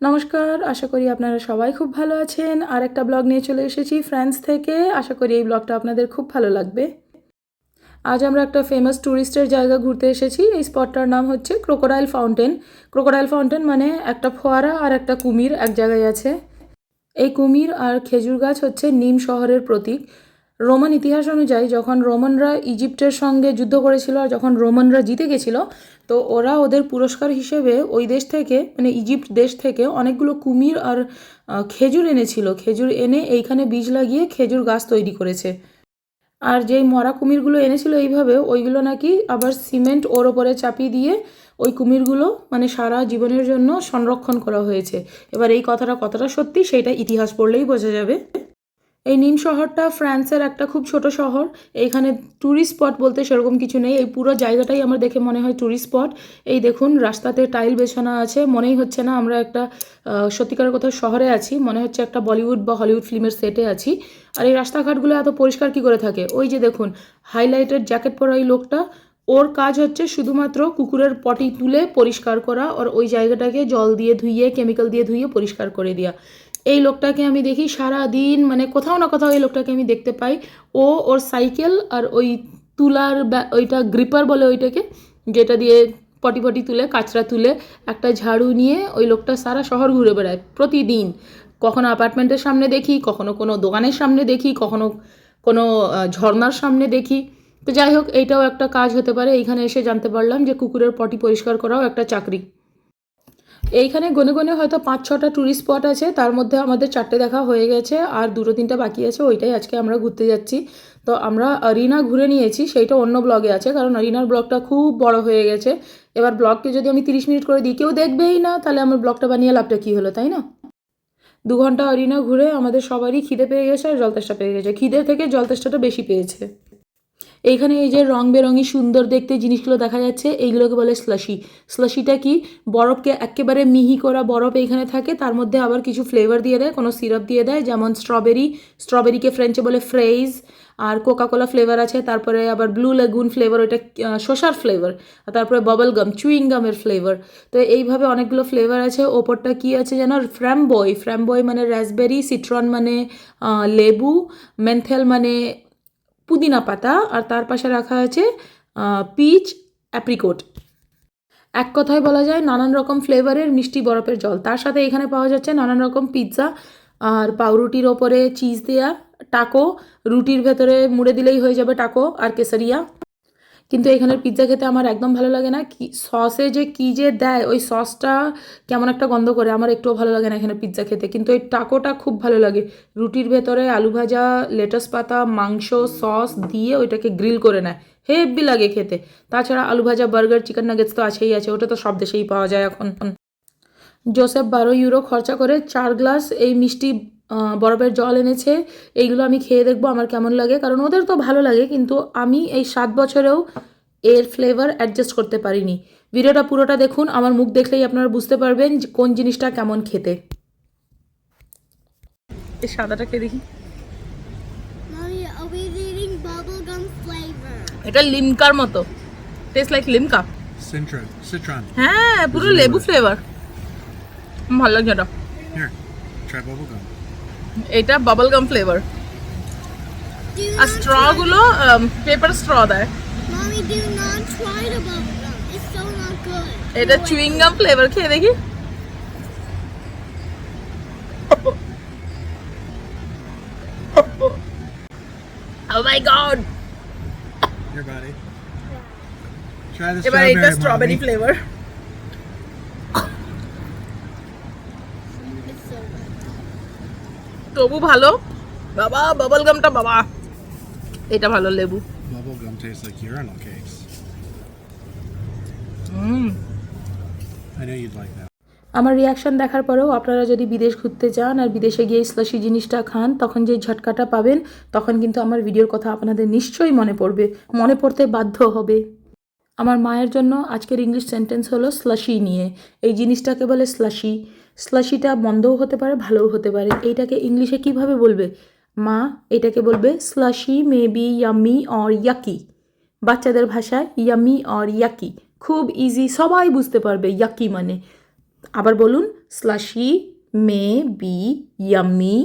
নমস্কার, আশা করি আপনারা সবাই খুব ভালো আছেন। আর একটা ব্লগ নিয়ে চলে এসেছি ফ্রান্স থেকে। আশা করি এই ব্লগটা আপনাদের খুব ভালো লাগবে। আজ আমরা একটা ফেমাস ট্যুরিস্টের জায়গা ঘুরতে এসেছি। এই স্পটটার নাম হচ্ছে ক্রোকোডাইল ফাউন্টেন ক্রোকোডাইল ফাউন্টেন মানে একটা ফোয়ারা আর একটা কুমির এক জায়গায় আছে। এই কুমির আর খেজুর গাছ হচ্ছে নিম শহরের প্রতীক। রোমান ইতিহাস অনুযায়ী যখন রোমানরা ইজিপ্টের সঙ্গে যুদ্ধ করেছিল আর যখন রোমানরা জিতে গেছিল, তো ওরা ওদের পুরস্কার হিসেবে ওই দেশ থেকে মানে ইজিপ্ট দেশ থেকে অনেকগুলো কুমির আর খেজুর এনেছিল। খেজুর এনে এইখানে বীজ লাগিয়ে খেজুর গাছ তৈরি করেছে। আর যেই মরা কুমিরগুলো এনেছিল এইভাবে, ওইগুলো নাকি আবার সিমেন্ট ওর ওপরে চাপিয়ে দিয়ে ওই কুমিরগুলো মানে সারা জীবনের জন্য সংরক্ষণ করা হয়েছে। এবার এই কথাটা কতটা সত্যি সেটা ইতিহাস পড়লেই বোঝা যাবে। এই নিম শহরটা ফ্রান্সের একটা খুব ছোট শহর। এইখানে ট্যুরিস্ট স্পট বলতে সেরকম কিছু নেই। এই পুরো জায়গাটাই আমার দেখে মনে হয় ট্যুরিস্ট স্পট এই দেখুন, রাস্তাতে টাইল বেছানো আছে। মনেই হচ্ছে না আমরা একটা সত্যিকার কথা শহরে আছি। মনে হচ্ছে একটা বলিউড বা হলিউড ফিল্মের সেটে আছি। আর এই রাস্তাঘাটগুলো এত পরিষ্কার কি করে থাকে? ওই যে দেখুন হাইলাইটেড জ্যাকেট পরা এই লোকটা। ওর কাজ হচ্ছে শুধুমাত্র কুকুরের পটি তুলে পরিষ্কার করা। আর ওই জায়গাটাকে জল দিয়ে ধুইয়ে কেমিক্যাল দিয়ে ধুইয়ে পরিষ্কার করে দেওয়া। এই লোকটাকে আমি দেখি সারা দিন মানে কোথাও না কোথাও এই লোকটাকে আমি দেখতে পাই। ও ওর সাইকেল আর ওই তুলার ওইটা গ্রিপার বলে ওইটাকে যেটা দিয়ে পটি পটি তুলে কাচরা তুলে একটা ঝাড়ু নিয়ে ওই লোকটা সারা শহর ঘুরে বেড়ায় প্রতিদিন। কখনো অ্যাপার্টমেন্টের সামনে দেখি কখনো কোনো দোকানের সামনে দেখি কখনো কোনো আহ, ঝর্ণার সামনে দেখি। তো যাই হোক এইটাও একটা কাজ হতে পারে। এইখানে এসে জানতে পারলাম যে কুকুরের পটি পরিষ্কার করাও একটা চাকরি। এইখানে গনে গনে হয়তো পাঁচ ছটা ট্যুরিস্ট স্পট আছে, তার মধ্যে আমাদের চারটে দেখা হয়ে গেছে আর দুটো তিনটা বাকি আছে, ওইটাই আজকে আমরা ঘুরতে যাচ্ছি। তো আমরা আরিনা ঘুরে নিয়েছি, সেইটা অন্য ব্লগে আছে, কারণ আরিনার ব্লগটা খুব বড় হয়ে গেছে। এবার ব্লগকে যদি আমি তিরিশ মিনিট করে দিই, কেউ দেখবেই না, তাহলে আমার ব্লগটা বানিয়ে লাভটা কী হলো, তাই না? দু ঘণ্টা অরিনা ঘুরে আমাদের সবারই খিদে পেয়ে গেছে আর জলতেষ্টা পেয়ে গেছে। খিদে থেকে জলতেষ্টাটা বেশি পেয়েছে। এইখানে এই যে রং বেরঙি সুন্দর দেখতে জিনিসগুলো দেখা যাচ্ছে, এইগুলোকে বলে স্লাশি স্লাশিটা কি? বরফকে একেবারে মিহি করা বরফ এইখানে থাকে, তার মধ্যে আবার কিছু ফ্লেভার দিয়ে দেয়, কোনো সিরাপ দিয়ে দেয়, যেমন স্ট্রবেরি স্ট্রবেরিকে ফ্রেঞ্চে বলে ফ্রেজ আর কোকা কোলা ফ্লেভার আছে, তারপরে আবার ব্লু লেগুন ফ্লেভার ওইটা শসার ফ্লেভার তারপরে বাবল গাম চুইং গামের ফ্লেভার তো এইভাবে অনেকগুলো ফ্লেভার আছে, ওপরটা কি আছে যেন? ফ্র্যামবয় ফ্র্যামবয় মানে রাসবেরি সিট্রন মানে লেবু মেন্থেল মানে পুদিনা পাতা আর তার পাশে রাখা আছে পিচ, অ্যাপ্রিকোট। এক কথায় বলা যায়, নানান রকম ফ্লেভারের মিষ্টি বরফের জল। তার সাথে এখানে পাওয়া যাচ্ছে নানান রকম পিৎজা আর পাউরুটির ওপরে চিজ দেয়া, টাকো। রুটির ভেতরে মুড়ে দিলেই হয়ে যাবে টাকো আর কেসারিয়া। কিন্তু এখানের পিৎজা খেতে আমার একদম ভালো লাগে না। কি সসে যে কি যে দেয়, ওই সসটা কেমন একটা গন্ধ করে, আমার একটুও ভালো লাগে না এখানে পিৎজা খেতে। কিন্তু ওই টাকোটা খুব ভালো লাগে। রুটির ভেতরে আলু ভাজা লেটাস পাতা, মাংস সস দিয়ে ওইটাকে গ্রিল করে নেয়। হেভি লাগে খেতে। তাছাড়া আলু ভাজা বার্গার চিকেন নাগেটস তো আছেই আছে, ওটা তো সব দেশেই পাওয়া যায় এখন। জোসেফ বারো ইউরো খরচা করে চার গ্লাস এই মিষ্টি বরফের জল এনেছে এইগুলো আমি খেয়ে দেখব আমার কেমন লাগে। কারণ ওদের তো ভালো লাগে কিন্তু আমি এই সাত বছরেও এর ফ্লেভার অ্যাডজাস্ট করতে পারিনি। ভিডিওটা পুরোটা দেখুন আমার মুখ দেখলেই আপনারা বুঝতে পারবেন যে কোন জিনিসটা কেমন খেতে। এই সাদাটাকে দেখি? এটা লিমকার মতো। Taste like Limca. হ্যাঁ পুরো লেবু ফ্লেভার ভালো লাগছে এটা. এটা bubble gum flavour Do R not স্ট্রগুলো paper straw দেয় try- Mommy, do not try the bubblegum. It's so not good. এটা চুইং গাম ফ্লেভার খেয়ে দেখি Oh my god! Here, buddy. Try the এবার strawberry. এটা স্ট্রবেরি mommy. ফ্লেভার তবু ভালো। বাবা bubble গামটা বাবা। এটা ভালো লেবু। Bubblegum tastes like urinal cakes. Hmm. I knew you'd like that. আমার রিয়াকশন দেখার পরেও আপনারা যদি বিদেশ ঘুরতে যান আর বিদেশে গিয়ে স্লাশি জিনিসটা খান তখন যে ঝটকাটা পাবেন তখন কিন্তু আমার ভিডিওর কথা আপনাদের নিশ্চয়ই মনে পড়বে। মনে পড়তে বাধ্য হবে। আমার মায়ের জন্য আজকের ইংলিশ সেন্টেন্স হলো স্লাশি নিয়ে। এই জিনিসটাকে বলে স্লাশি স্লাশিটা বন্ধও হতে পারে, ভালোও হতে পারে। এইটাকে ইংলিশে কীভাবে বলবে? মা এটাকে বলবে slushy may be yummy or yucky বাচ্চাদের ভাষায় ইয়ামি অর ইয়াকি খুব ইজি সবাই বুঝতে পারবে ইয়াকি মানে। আবার বলুন slushy may be yummy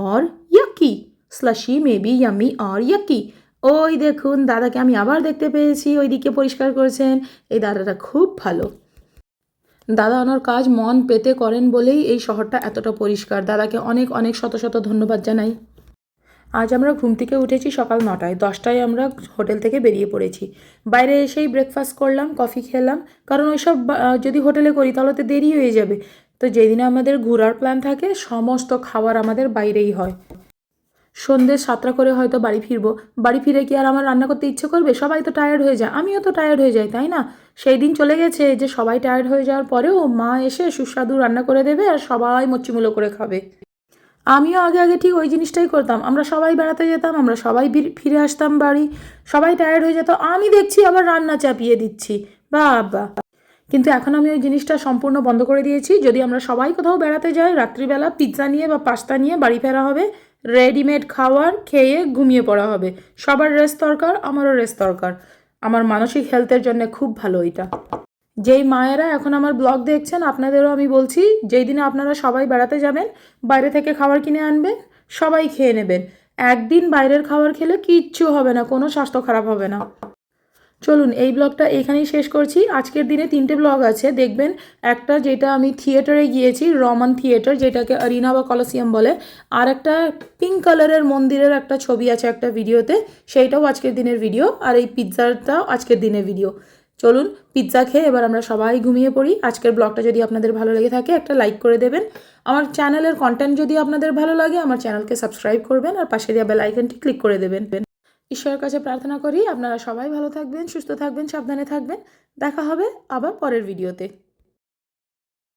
or yucky slushy may be yummy or yucky ওই দেখুন, দাদাকে আমি আবার দেখতে পেয়েছি, ওইদিকে পরিষ্কার করেছেন। এই দাদাটা খুব ভালো। দাদা ওনার কাজ মন পেতে করেন বলেই এই শহরটা এতটা পরিষ্কার। দাদাকে অনেক অনেক শত শত ধন্যবাদ জানাই। আজ আমরা ঘুম থেকে উঠেছি সকাল নটায়। দশটায় আমরা হোটেল থেকে বেরিয়ে পড়েছি। বাইরে এসেই ব্রেকফাস্ট করলাম কফি খেলাম। কারণ ওইসব যদি হোটেলে করি তাহলে তো দেরি হয়ে যাবে। তো যেদিনে আমাদের ঘোরার প্ল্যান থাকে, সমস্ত খাবার আমাদের বাইরেই হয়। সন্ধ্যে সাতটা করে হয়তো বাড়ি ফিরবো। বাড়ি ফিরে কি আর আমার রান্না করতে ইচ্ছে করবে? সবাই তো টায়ার্ড হয়ে যায়। আমিও তো টায়ার্ড হয়ে যাই, তাই না? সেই দিন চলে গেছে যে সবাই টায়ার্ড হয়ে যাওয়ার পরেও মা এসে সুস্বাদু রান্না করে দেবে আর সবাই মচ্ছিমুলো করে খাবে। আমিও আগে আগে ঠিক ওই জিনিসটাই করতাম। আমরা সবাই বেড়াতে যেতাম, আমরা সবাই ফিরে আসতাম বাড়ি। সবাই টায়ার্ড হয়ে যেত, আমি দেখছি আবার রান্না চাপিয়ে দিচ্ছি। বাবা। কিন্তু এখন আমি ওই জিনিসটা সম্পূর্ণ বন্ধ করে দিয়েছি। যদি আমরা সবাই কোথাও বেড়াতে যাই, রাত্রিবেলা পিৎজা নিয়ে বা পাস্তা নিয়ে বাড়ি ফেরা হবে রেডিমেড খাওয়ার খেয়ে ঘুমিয়ে পড়া হবে। সবার রেস্ট দরকার, আমারও রেস্ট দরকার। আমার মানসিক হেলথের জন্য খুব ভালো এটা। যেই মায়েরা এখন আমার ব্লগ দেখছেন, আপনাদেরও আমি বলছি, যেই দিনে আপনারা সবাই বেড়াতে যাবেন, বাইরে থেকে খাবার কিনে আনবেন, সবাই খেয়ে নেবেন। একদিন বাইরের খাবার খেলে কিচ্ছু হবে না, কোনো স্বাস্থ্য খারাপ হবে না। চলুন, এই ব্লগটা এখানেই শেষ করছি। আজকের দিনে তিনটে ব্লগ আছে। দেখবেন, একটা যেটা আমি থিয়েটারে গিয়েছি, রমান থিয়েটার, যেটাকে আরিনা বা কলসিয়াম বলে। আর একটা পিঙ্ক কালারের মন্দিরের একটা ছবি আছে একটা ভিডিওতে। সেইটাও আজকের দিনের ভিডিও। আর এই পিৎজাটাও আজকের দিনের ভিডিও। চলুন, পিৎজা খেয়ে এবার আমরা সবাই ঘুমিয়ে পড়ি। আজকের ব্লগটা যদি আপনাদের ভালো লেগে থাকে, একটা লাইক করে দেবেন। আমার চ্যানেলের কন্টেন্ট যদি আপনাদের ভালো লাগে, আমার চ্যানেলকে সাবস্ক্রাইব করবেন আর পাশে দেওয়া বেল আইকনটি ক্লিক করে দেবেন। ঈশ্বরের কাছে প্রার্থনা করি আপনারা সবাই ভালো থাকবেন, সুস্থ থাকবেন, সাবধানে থাকবেন। দেখা হবে আবার পরের ভিডিওতে